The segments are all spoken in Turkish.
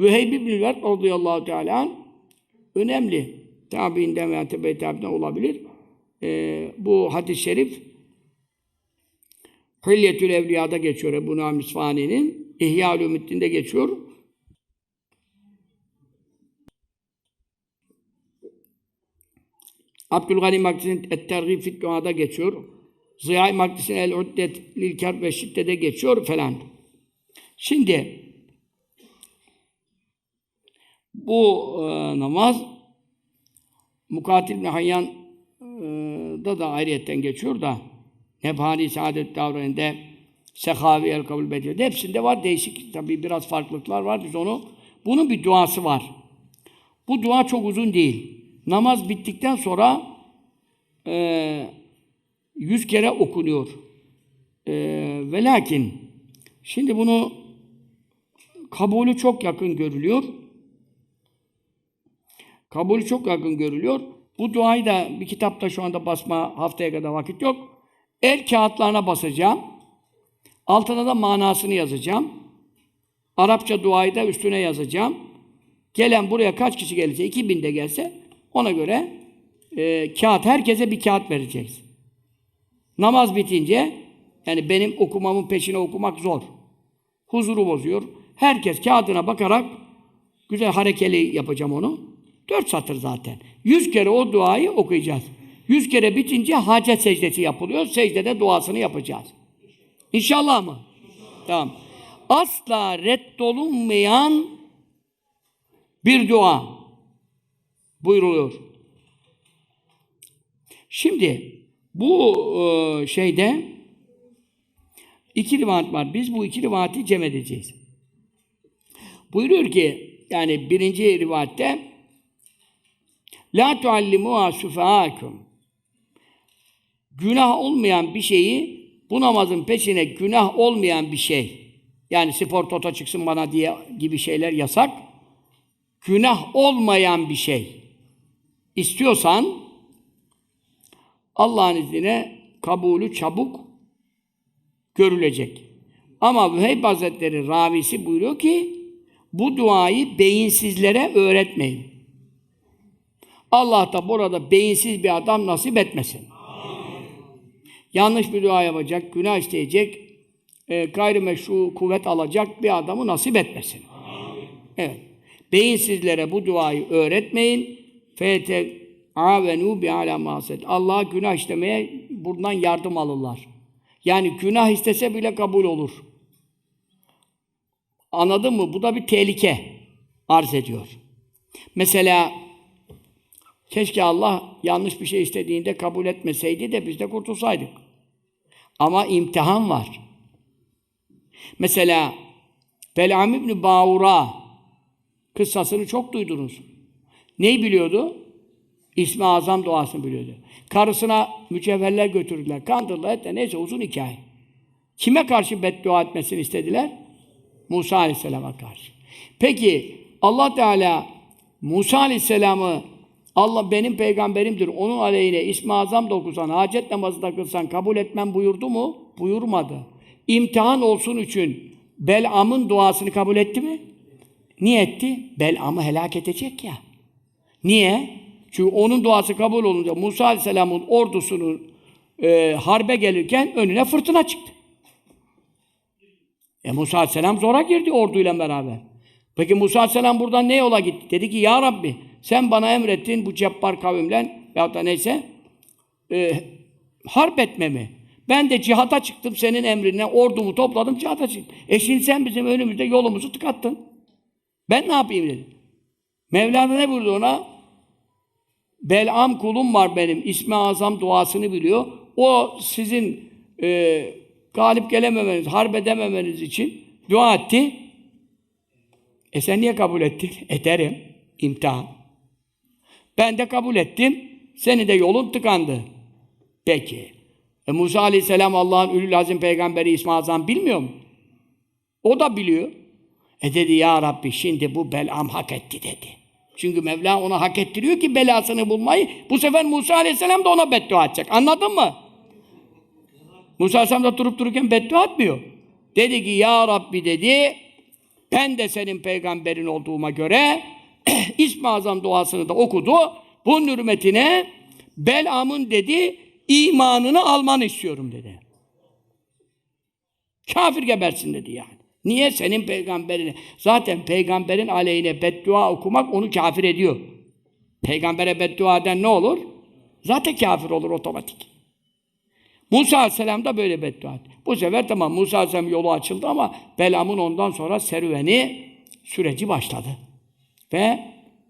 Veheyb ibn-i Vert radıyallahu teala önemli. Tabiinden veya tebe tabiinden olabilir. Ee, bu hadis-i şerif Hilyetül Evliya'da geçiyor Ebu Naim İsfahani'nin. İhya-ül Ümiddin'de geçiyor. Abdülgani Makdisi'nin Et-Tergib fit geçiyor. Ziya-i Makdisi'nin El-Uddet lil Kerb ve Şidde'de geçiyor falan. Şimdi bu e, namaz Mukatil bin Hayyan e, da da ayrıyetten geçiyor da Nebhani Saadet Davranı'nda Sehavi El Kabul Bediye'de hepsinde var. Değişik tabii biraz farklılıklar var. Biz onu bunun bir duası var. Bu dua çok uzun değil. Namaz bittikten sonra e, yüz kere okunuyor. E, ve lakin şimdi bunu kabulü çok yakın görülüyor. Kabulü çok yakın görülüyor. Bu duayı da bir kitapta şu anda basma haftaya kadar vakit yok. El kağıtlarına basacağım. Altına da manasını yazacağım. Arapça duayı da üstüne yazacağım. Gelen buraya kaç kişi gelirse, 2000 de gelse ona göre e, kağıt, herkese bir kağıt vereceğiz. Namaz bitince, yani benim okumamın peşine okumak zor. Huzuru bozuyor. Herkes kağıdına bakarak güzel harekeli yapacağım onu. Dört satır zaten. Yüz kere o duayı okuyacağız. Yüz kere bitince hacet secdesi yapılıyor. Secdede duasını yapacağız. İnşallah mı? Tamam. Asla reddolunmayan bir dua buyruluyor. Şimdi bu e, şeyde iki rivayet var. Biz bu iki rivayeti cem edeceğiz. Buyuruyor ki yani birinci rivayette La tuallimuha sufaakum Günah olmayan bir şeyi bu namazın peşine günah olmayan bir şey yani spor toto çıksın bana diye gibi şeyler yasak. Günah olmayan bir şey istiyorsan Allah'ın izniyle kabulü çabuk görülecek. Ama Veheb Hazretleri ravisi buyuruyor ki bu duayı beyinsizlere öğretmeyin. Allah da burada beyinsiz bir adam nasip etmesin. Yanlış bir dua yapacak, günah isteyecek, e, gayrimeşru kuvvet alacak bir adamı nasip etmesin. Evet. Beyinsizlere bu duayı öğretmeyin. Fete avenu bi ala maset. Allah'a günah işlemeye buradan yardım alırlar. Yani günah istese bile kabul olur. Anladın mı? Bu da bir tehlike arz ediyor. Mesela keşke Allah yanlış bir şey istediğinde kabul etmeseydi de biz de kurtulsaydık. Ama imtihan var. Mesela Belam İbni Bağura kıssasını çok duydunuz. Neyi biliyordu? İsmi Azam duasını biliyordu. Karısına mücevherler götürdüler, kandırdılar, etti. neyse uzun hikaye. Kime karşı beddua etmesini istediler? Musa Aleyhisselam'a karşı. Peki Allah Teala Musa Aleyhisselam'ı Allah benim peygamberimdir. Onun aleyhine İsmi Azam da okusan, hacet namazı da kılsan kabul etmem buyurdu mu? Buyurmadı. İmtihan olsun için Bel'am'ın duasını kabul etti mi? Niye etti? Bel'am'ı helak edecek ya. Niye? Çünkü onun duası kabul olunca Musa Aleyhisselam'ın ordusunun e, harbe gelirken önüne fırtına çıktı. E Musa Aleyhisselam zora girdi orduyla beraber. Peki Musa Aleyhisselam buradan ne yola gitti? Dedi ki ya Rabbi sen bana emrettin bu cebbar kavimle veyahut da neyse e, harp etmemi. Ben de cihata çıktım senin emrine, ordumu topladım cihata çıktım. E şimdi sen bizim önümüzde yolumuzu tıkattın. Ben ne yapayım dedi. Mevlana ne buyurdu ona? Belam kulum var benim, ismi azam duasını biliyor. O sizin e, galip gelememeniz, harp edememeniz için dua etti. E sen niye kabul ettin? Ederim. İmtihan. Ben de kabul ettim. Senin de yolun tıkandı. Peki. E Musa Aleyhisselam Allah'ın Ülül Azim peygamberi İsmail Azam bilmiyor mu? O da biliyor. E dedi ya Rabbi şimdi bu belam hak etti dedi. Çünkü Mevla ona hak ettiriyor ki belasını bulmayı. Bu sefer Musa Aleyhisselam da ona beddua edecek. Anladın mı? Musa Aleyhisselam da durup dururken beddua etmiyor. Dedi ki ya Rabbi dedi Ben de senin peygamberin olduğuma göre İsmi Azam duasını da okudu. Bunun hürmetine Belam'ın dedi imanını almanı istiyorum dedi. Kafir gebersin dedi yani. Niye? Senin peygamberini. Zaten peygamberin aleyhine beddua okumak onu kafir ediyor. Peygambere beddua eden ne olur? Zaten kafir olur otomatik. Musa Aleyhisselam da böyle beddua etti. Bu sefer tamam Musa Aleyhisselam yolu açıldı ama Belam'ın ondan sonra serüveni, süreci başladı. Ve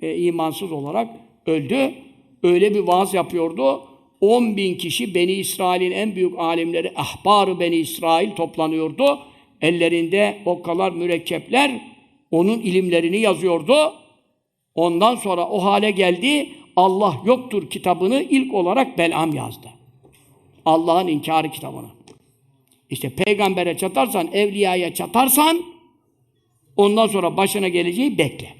e, imansız olarak öldü. Öyle bir vaaz yapıyordu. 10 bin kişi Beni İsrail'in en büyük alimleri, ahbarı Beni İsrail toplanıyordu. Ellerinde okkalar, mürekkepler onun ilimlerini yazıyordu. Ondan sonra o hale geldi. Allah yoktur kitabını ilk olarak Belam yazdı. Allah'ın inkarı kitabını. İşte peygambere çatarsan, evliyaya çatarsan ondan sonra başına geleceği bekle.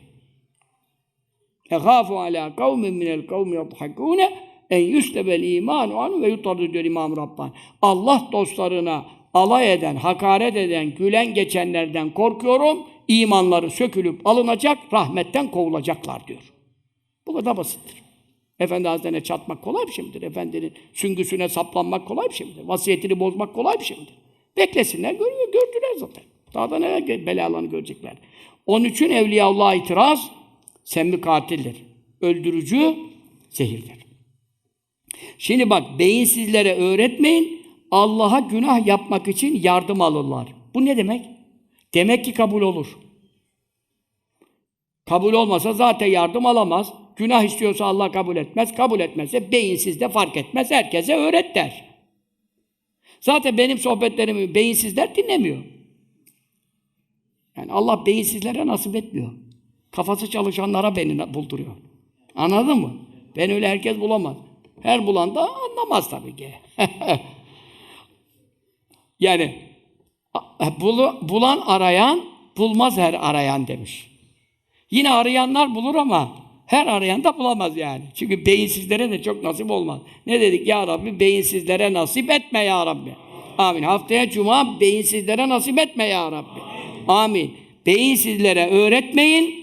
Ehafu ala kavmin minel kavmi yadhakune en yuslebel imanu anu ve yutardı diyor İmam Rabbani. Allah dostlarına alay eden, hakaret eden, gülen geçenlerden korkuyorum. imanları sökülüp alınacak, rahmetten kovulacaklar diyor. Bu kadar basittir. Efendi Hazretlerine çatmak kolay bir şey midir? Efendinin süngüsüne saplanmak kolay bir şey midir? Vasiyetini bozmak kolay bir şey midir? Beklesinler, görüyor, gördüler zaten. Daha da neler belalarını görecekler. Onun için Evliyaullah'a itiraz, semmi katildir. Öldürücü, zehirdir. Şimdi bak, beyinsizlere öğretmeyin, Allah'a günah yapmak için yardım alırlar. Bu ne demek? Demek ki kabul olur. Kabul olmasa zaten yardım alamaz. Günah istiyorsa Allah kabul etmez. Kabul etmezse beyinsiz de fark etmez. Herkese öğret der. Zaten benim sohbetlerimi beyinsizler dinlemiyor. Yani Allah beyinsizlere nasip etmiyor. Kafası çalışanlara beni bulduruyor. Anladın mı? Ben öyle herkes bulamaz. Her bulan da anlamaz tabii ki. yani bulan arayan bulmaz her arayan demiş. Yine arayanlar bulur ama her arayan da bulamaz yani. Çünkü beyinsizlere de çok nasip olmaz. Ne dedik ya Rabbi? Beyinsizlere nasip etme ya Rabbi. Amin. Haftaya cuma beyinsizlere nasip etme ya Rabbi. Amin. Beyinsizlere öğretmeyin,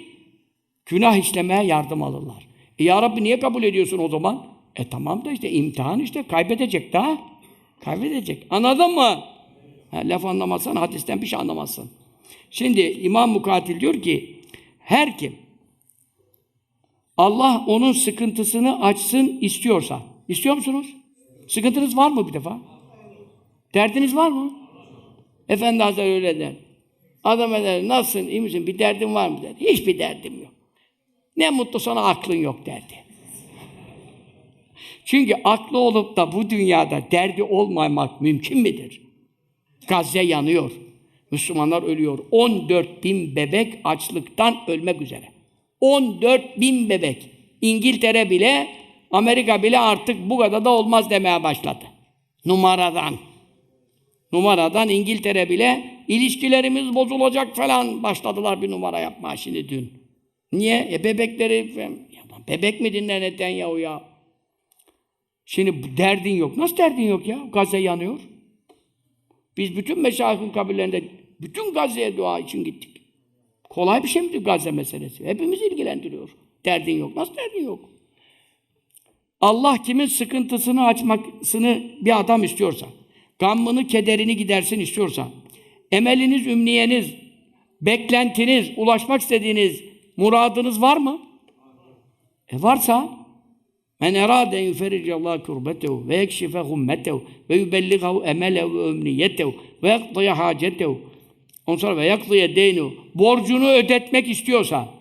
günah işlemeye yardım alırlar. E ya Rabbi niye kabul ediyorsun o zaman? E tamam da işte imtihan işte kaybedecek daha. Kaybedecek. Anladın mı? Ha, laf anlamazsan hadisten bir şey anlamazsın. Şimdi İmam Mukatil diyor ki her kim Allah onun sıkıntısını açsın istiyorsa. istiyor musunuz? Sıkıntınız var mı bir defa? Derdiniz var mı? Efendi Hazretleri öyle der. Adam eder, nasılsın, iyi misin, bir derdin var mı der. Hiçbir derdim yok. Ne mutlu sana aklın yok derdi. Çünkü aklı olup da bu dünyada derdi olmamak mümkün midir? Gazze yanıyor. Müslümanlar ölüyor. 14 bin bebek açlıktan ölmek üzere. 14 bin bebek. İngiltere bile, Amerika bile artık bu kadar da olmaz demeye başladı. Numaradan. Numaradan İngiltere bile ilişkilerimiz bozulacak falan başladılar bir numara yapmaya şimdi dün. Niye? E bebekleri ya bebek mi dinler Netanyahu ya? Şimdi derdin yok. Nasıl derdin yok ya? Gazze yanıyor. Biz bütün meşayihin kabirlerinde bütün Gazze'ye dua için gittik. Kolay bir şey midir Gazze meselesi? Hepimizi ilgilendiriyor. Derdin yok. Nasıl derdin yok? Allah kimin sıkıntısını açmasını bir adam istiyorsa, gammını, kederini gidersin istiyorsa, emeliniz, ümniyeniz, beklentiniz, ulaşmak istediğiniz muradınız var mı? E varsa Men erâde yuferricallâhu kurbetehu ve yekşife hummetehu ve yubelligahu emelehu ve ümniyetehu ve yakdıya hacetehu. Ondan sonra ve yakdıya deynu borcunu ödetmek istiyorsa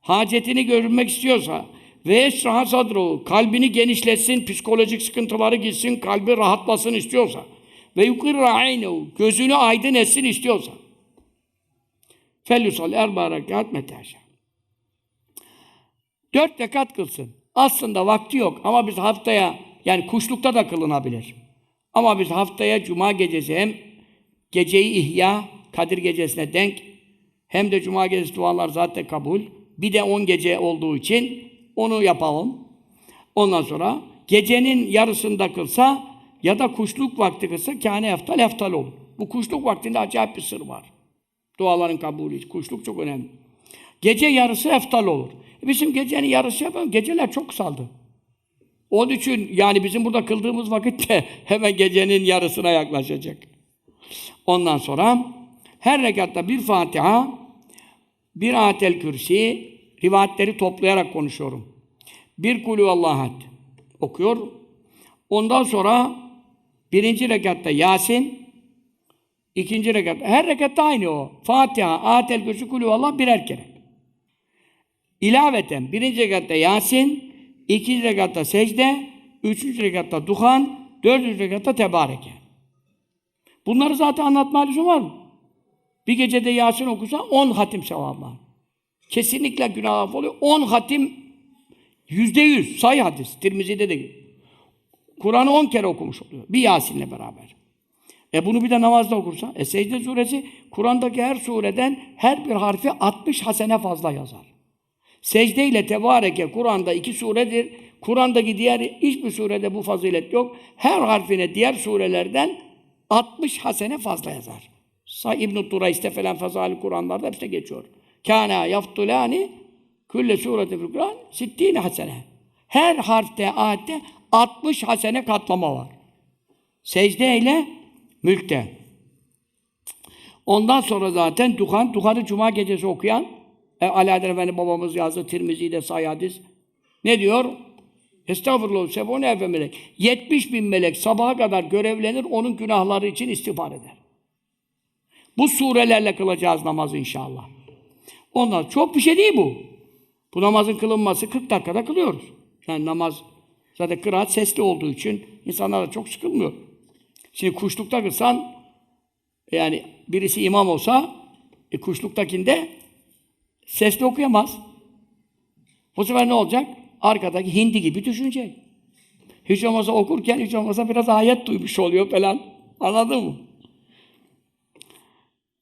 hacetini görünmek istiyorsa ve esraha sadru kalbini genişletsin, psikolojik sıkıntıları gitsin, kalbi rahatlasın istiyorsa. Ve yukirra aynehu. Gözünü aydın etsin istiyorsa. Fel yusal erba rekat metaşa dört rekat kılsın. Aslında vakti yok ama biz haftaya yani kuşlukta da kılınabilir. Ama biz haftaya cuma gecesi hem geceyi ihya Kadir gecesine denk hem de cuma gecesi dualar zaten kabul. Bir de on gece olduğu için onu yapalım. Ondan sonra gecenin yarısında kılsa ya da kuşluk vakti kılsa kâne eftal eftal olur. Bu kuşluk vaktinde acayip bir sır var. Duaların kabulü. Kuşluk çok önemli. Gece yarısı eftal olur. E bizim gecenin yarısı yapalım. Geceler çok kısaldı. Onun için yani bizim burada kıldığımız vakit de hemen gecenin yarısına yaklaşacak. Ondan sonra her rekatta bir Fatiha, bir ayetel kürsi, rivayetleri toplayarak konuşuyorum. Bir kulü Allah'at okuyor. Ondan sonra birinci rekatta Yasin, ikinci rekatta, her rekatta aynı o. Fatiha, ayetel kürsi, kulü Allah birer kere. İlaveten birinci rekatta Yasin, ikinci rekatta secde, üçüncü rekatta duhan, dördüncü rekatta tebareke. Bunları zaten anlatma lüzum var mı? Bir gecede Yasin okusa on hatim sevabı var. Kesinlikle günah af oluyor. On hatim yüzde yüz sayı hadis. Tirmizi'de de Kur'an'ı on kere okumuş oluyor. Bir Yasin'le beraber. E bunu bir de namazda okursa. E secde suresi Kur'an'daki her sureden her bir harfi 60 hasene fazla yazar. Secde ile tebareke Kur'an'da iki suredir. Kur'an'daki diğer hiçbir surede bu fazilet yok. Her harfine diğer surelerden 60 hasene fazla yazar. Say İbn-i Turays'te falan fazali Kur'anlarda hepsine geçiyor. Kâna yaftulâni külle sureti fil Kur'an sittîne hasene. Her harfte, ayette 60 hasene katlama var. Secde ile mülkte. Ondan sonra zaten Duhan, Duhan'ı Cuma gecesi okuyan e, Alaeddin Efendi babamız yazdı, Tirmizi'de say hadis. Ne diyor? Estağfurullah, sebune efe melek. 70 bin melek sabaha kadar görevlenir, onun günahları için istiğfar eder. Bu surelerle kılacağız namazı inşallah. Ondan çok bir şey değil bu. Bu namazın kılınması 40 dakikada kılıyoruz. Yani namaz zaten kıraat sesli olduğu için insanlar da çok sıkılmıyor. Şimdi kuşlukta kılsan yani birisi imam olsa e, kuşluktakinde sesli okuyamaz. Bu sefer ne olacak? Arkadaki hindi gibi düşünecek. Hiç olmazsa okurken hiç olmazsa biraz ayet duymuş oluyor falan. Anladın mı?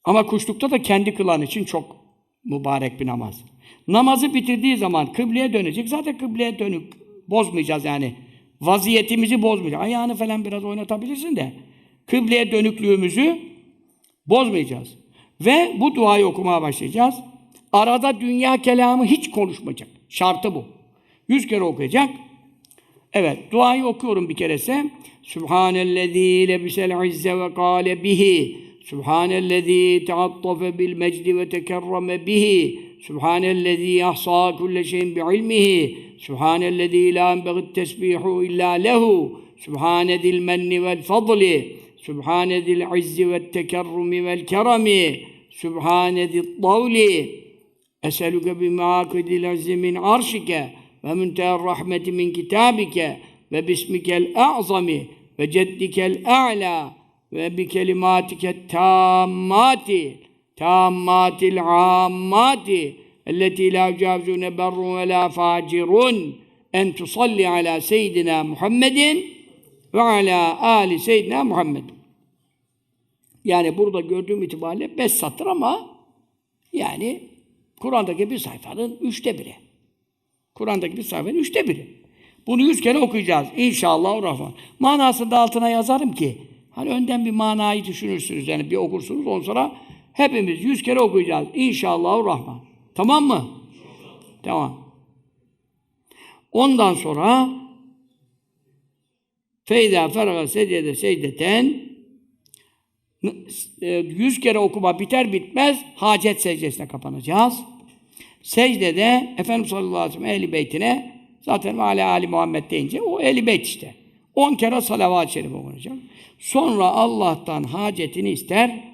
Ama kuşlukta da kendi kılan için çok mübarek bir namaz. Namazı bitirdiği zaman kıbleye dönecek. Zaten kıbleye dönük bozmayacağız yani. Vaziyetimizi bozmayacağız. Ayağını falan biraz oynatabilirsin de kıbleye dönüklüğümüzü bozmayacağız. Ve bu duayı okumaya başlayacağız. Arada dünya kelamı hiç konuşmayacak. Şartı bu. Yüz kere okuyacak. Evet, duayı okuyorum bir kerese. Sübhanellezî lebisel izze ve kâle bihi. Sübhanellezî teattafe bil mecdi ve tekerreme bihi. Sübhanellezî ahsâ kulle şeyin bi'ilmihi. Sübhanellezî lâ enbeğit tesbîhu illâ lehu. Sübhanedil menni vel fadli. Sübhanedil izzi ve tekerrumi vel keremi. Sübhanedil tavli. Eselüke bimâkidil azzi min arşike ve münteher rahmeti min kitabike ve bismikel a'zami ve ceddikel a'la ve bi kelimatike tammati tammatil ammati elleti la yücavzune berrun ve la facirun en tusalli ala seyyidina Muhammedin ve ala ali seyyidina Muhammed. Yani burada gördüğüm itibariyle beş satır ama yani Kur'an'daki bir sayfanın üçte biri. Kur'an'daki bir sayfanın üçte biri. Bunu yüz kere okuyacağız. İnşallah rahman. Manasını da altına yazarım ki hani önden bir manayı düşünürsünüz yani bir okursunuz ondan sonra hepimiz yüz kere okuyacağız. İnşallah rahman. Tamam mı? Tamam. Ondan sonra Feyda feraga secdede secdeten yüz kere okuma biter bitmez hacet secdesine kapanacağız. Secdede Efendimiz sallallahu aleyhi ve sellem ehli beytine zaten âle Ali Muhammed deyince o ehli beyt işte. On kere salavat-ı şerif okunacak. Sonra Allah'tan hacetini ister.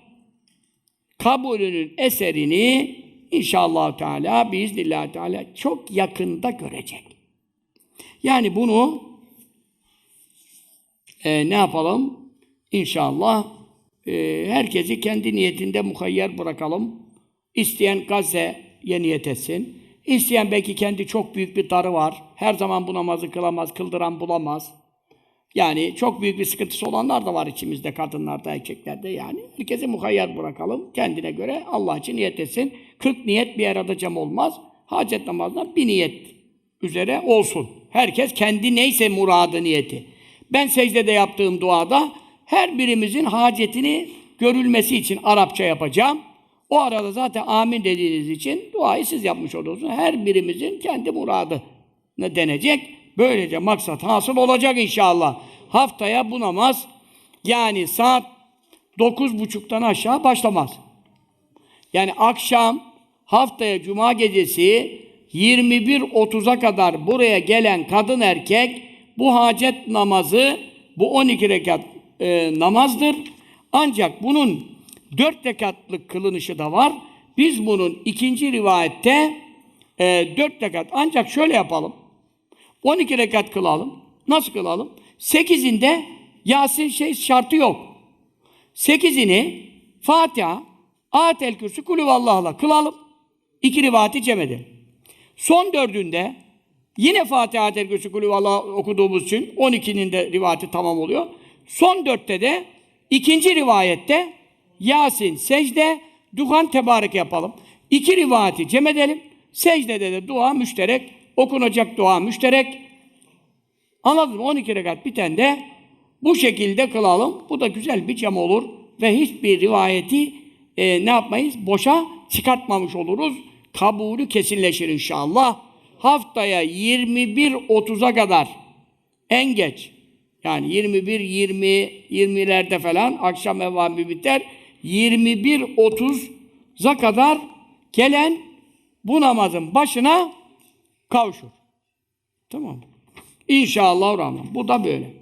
Kabulünün eserini inşallah Teala biiznillah Teala çok yakında görecek. Yani bunu e, ne yapalım? İnşallah e, herkesi kendi niyetinde muhayyer bırakalım. İsteyen Gazze'ye niyet etsin. İsteyen belki kendi çok büyük bir darı var. Her zaman bu namazı kılamaz, kıldıran bulamaz. Yani çok büyük bir sıkıntısı olanlar da var içimizde, kadınlarda, erkeklerde yani. Herkesi muhayyer bırakalım. Kendine göre Allah için niyet etsin. 40 niyet bir arada cem olmaz. Hacet namazına bir niyet üzere olsun. Herkes kendi neyse muradı niyeti. Ben secdede yaptığım duada her birimizin hacetini görülmesi için Arapça yapacağım. O arada zaten amin dediğiniz için duayı siz yapmış olursunuz. Her birimizin kendi muradı ne denecek. Böylece maksat hasıl olacak inşallah. Haftaya bu namaz yani saat dokuz buçuktan aşağı başlamaz. Yani akşam haftaya cuma gecesi 21.30'a kadar buraya gelen kadın erkek bu hacet namazı bu 12 rekat e, namazdır. Ancak bunun 4 rekatlık kılınışı da var. Biz bunun ikinci rivayette e, 4 rekat ancak şöyle yapalım. 12 rekat kılalım. Nasıl kılalım? 8'inde Yasin şey şartı yok. Sekizini Fatiha, Ayetel Kürsü, Kulüvallah'la kılalım. İki rivati cem edelim. Son dördünde yine Fatiha, Ayetel Kürsü, Kulüvallah okuduğumuz için 12'nin de rivati tamam oluyor. Son dörtte de ikinci rivayette Yasin, secde, Duhan tebarek yapalım. İki rivati cem edelim. Secdede de dua müşterek, okunacak dua müşterek. Anladın mı? 12 rekat biten de bu şekilde kılalım. Bu da güzel bir cam olur ve hiçbir rivayeti e, ne yapmayız? Boşa çıkartmamış oluruz. Kabulü kesinleşir inşallah. Haftaya 21.30'a kadar en geç yani 21 20 20'lerde falan akşam evvamı biter. 21.30'a kadar gelen bu namazın başına kavuşur. Tamam? İnşallah rahman. Bu da böyle.